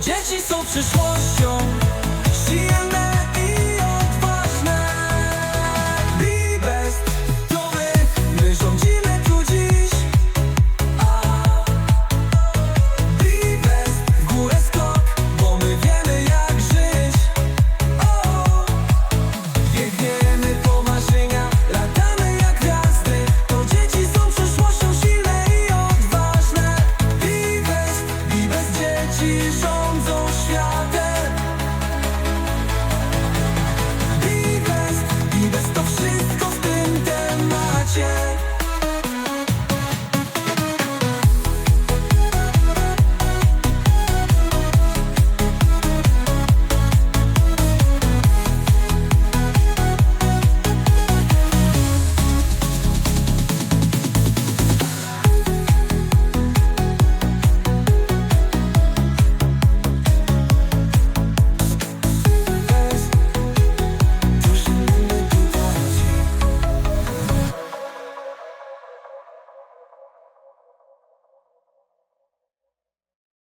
dzieci są przyszłością.